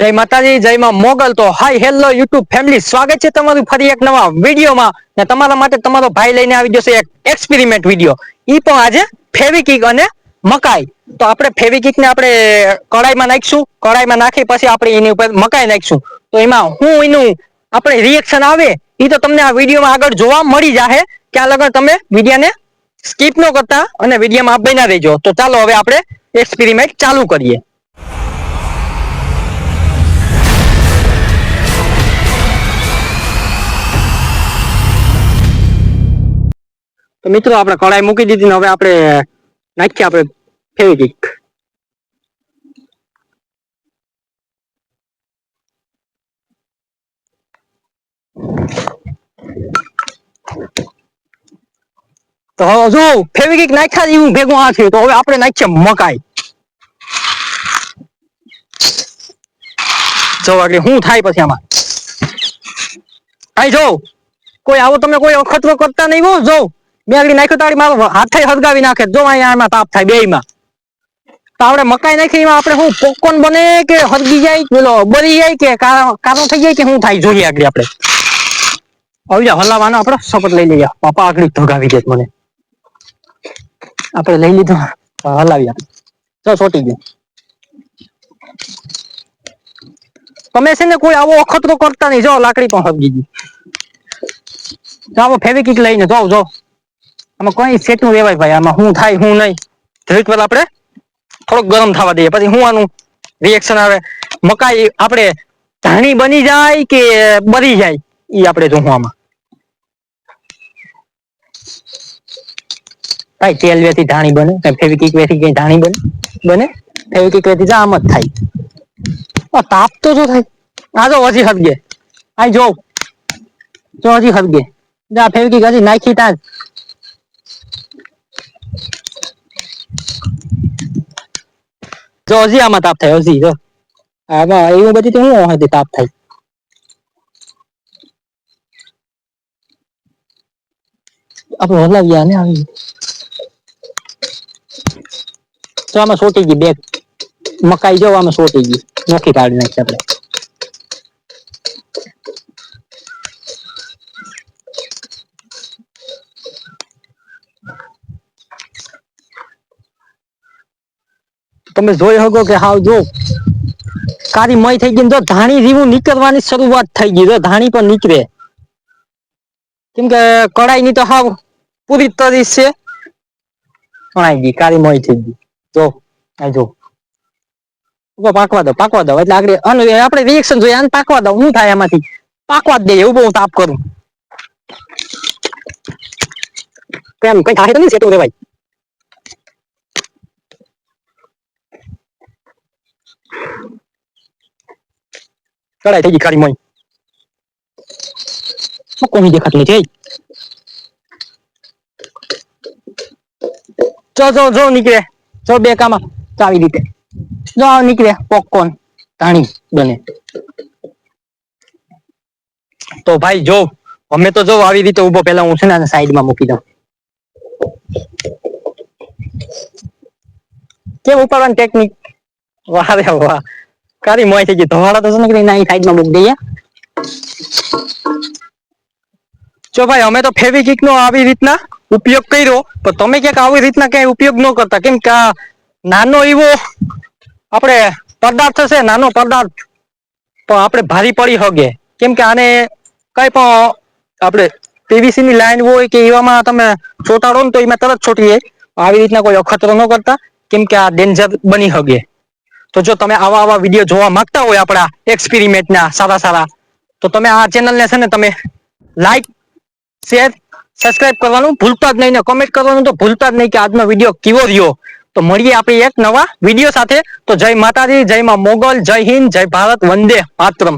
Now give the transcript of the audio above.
જય માતાજી, જય માં મોગલ. તો હાય, હેલો યુટ્યુબ ફેમિલી, સ્વાગત છે તમારું ફરી એક નવા વિડીયોમાં. ને તમારા માટે તમારો ભાઈ લઈને આવી જશે એક એક્સપેરિમેન્ટ વીડિયો. ઈ પણ આજે ફેવિકિક અને મકાઈ. તો આપણે ફેવિકિક ને આપણે કડાઈમાં નાખીશું. કડાઈમાં નાખી પછી આપણે એની ઉપર મકાઈ નાખીશું. તો એમાં હું એનું આપણે રિએક્શન આવે એ તો તમને આ વિડીયોમાં આગળ જોવા મળી જાહે. ત્યાં લગન તમે વિડીયાને સ્કીપ ન કરતા અને વિડીયોમાં આપ બના દેજો તો ચાલો હવે આપણે એક્સપેરિમેન્ટ ચાલુ કરીએ. તો મિત્રો, આપણે કઢાઈ મૂકી દીધી ને હવે આપણે નાખીએ આપણે ફેવિકિક તો હવે જો ફેવિકિક નાખ્યા જેવું ભેગું આ તો હવે આપણે નાખીએ મકાઈ. જો એટલે શું થાય પછી આમાં? આઈ જો, કોઈ આવો, તમે કોઈ અખતરો કરતા નહીં હો, જો. આગળ નાખ્યો તાળી, મારો હાથે હરગાવી નાખે, જો અહીંયા એમાં તાપ થાય બેયમાં. તો આપણે મકાઈ નાખી, એમાં આપણે શું પોપકોર્ન બને કે હરગી જાય બોલો બળી જાય કે કારો થઈ જાય કે શું થાય, જોઈએ આગળ આપણે. આવી જા હલાવાનો આપણે શપથ લઈ લઈએ. પાપા આગળ ધગાવી દે મને. આપણે લઈ લીધો. હલાવી આપણે. જો ચોટી ગયું. તમે છે ને કોઈ આવો અખતરો કરતા નહીં. જો લાકડી પણ હરગી ગઈ. જાઓ ફેવિકિક લઈને જાઓ જાઓ. આમાં કોઈ સેટું રેવાય ભાઈ, આમાં શું થાય, શું નહીં. ધરીક વાર આપણે થોડોક ગરમ થવા દઈએ, પછી શું આનું રિએક્શન આવે? મકાઈ આપણે ધાણી બની જાય કે બરી જાય? એ આપણે જોવું આમાં. ભાઈ તેલ વેથી ધાણી બને, કઈ ફેવિકિક વેથી કઈ ધાણી બને બને ફેવિકિક વેથી આમ જ થાય. તાપ તો જો થાય. આ જો હજી હદગે આ જો. જો હજી હદગે આ ફેવિકિક હજી નાખી તા જો હજી આમાં તાપ થાય હજી જો. આમાં એવું બધી તો હું હજી તાપ થાય. આપણે હલાવ્યા ને આવી. તો આમાં સોટી ગઈ, બે. મકાઈ જો, આમાં સોટી ગઈ. નોખી કાઢી નાખી આપણે. તમે જોઈ શકો કે હાવ જો કાળી મય થઈ ગઈ તો ધાણી જેવું નીકળવાની શરૂઆત થઈ ગઈ. જો ધાણી પણ નીકળે. કેમ કે કડાઈ ની તો હાવ પૂરી તરી છે. કણાઈ ગઈ કાળી મય થઈ ગઈ. જો, આ જો. ઊભો પાકવા દો પાકવા દો. એટલે આગળ આનું આપણે રિએક્શન જોઈએ. આને પાકવા દો. શું થાય એમાંથી પાકવા દે એવું બહુ તાપ કરું. કેમ? કઈ થાય તો નહીં, સેટું રેવાય કડાઈ તો ભાઈ, જો, અમે તો જો આવી રીતે ઊભો પેલા હું છે ને સાઈડમાં મૂકી દઉં. કેમ ઉપાડવાની ટેકનિક વાહ વાહ. કારી મોય થઈ ગઈ ધોવાડા તો છે ને કે ના સાઈડમાં મૂકી દઈએ જો ભાઈ અમે તો ફેવિકિક નો આવી રીતના ઉપયોગ કર્યો તો તમે ક્યાંક આવી રીતના ક્યાંય ઉપયોગ ન કરતા કેમ કે આ નાનો એવો આપણે પદાર્થ છે નાનો પદાર્થ પણ આપણે ભારી પડી હગે કેમ કે આને કઈ પણ આપણે પીવીસી ની લાઈન હોય કે એવામાં તમે ચોટાડો ને તો એમાં તરત છોટી જાય આવી રીતના કોઈ અખતરો ન કરતા કેમ કે આ ડેન્જર બની હગે તો જો તમે આવા આવા વીડિયો જોવા માંગતા હોય આપણા એક્સપેરિમેન્ટના સારા સારા, તો તમે આ ચેનલને છે ને તમે લાઈક શેર સબસ્ક્રાઇબ કરવાનું ભૂલતા જ નહીં ને કમેન્ટ કરવાનું તો ભૂલતા જ નહીં કે આજનો વીડિયો કેવો રહ્યો. તો મળીએ આપણે એક નવા વીડિયો સાથે. તો જય માતાજી, જય માં મોગલ, જય હિન્દ, જય ભારત, વંદે માતરમ.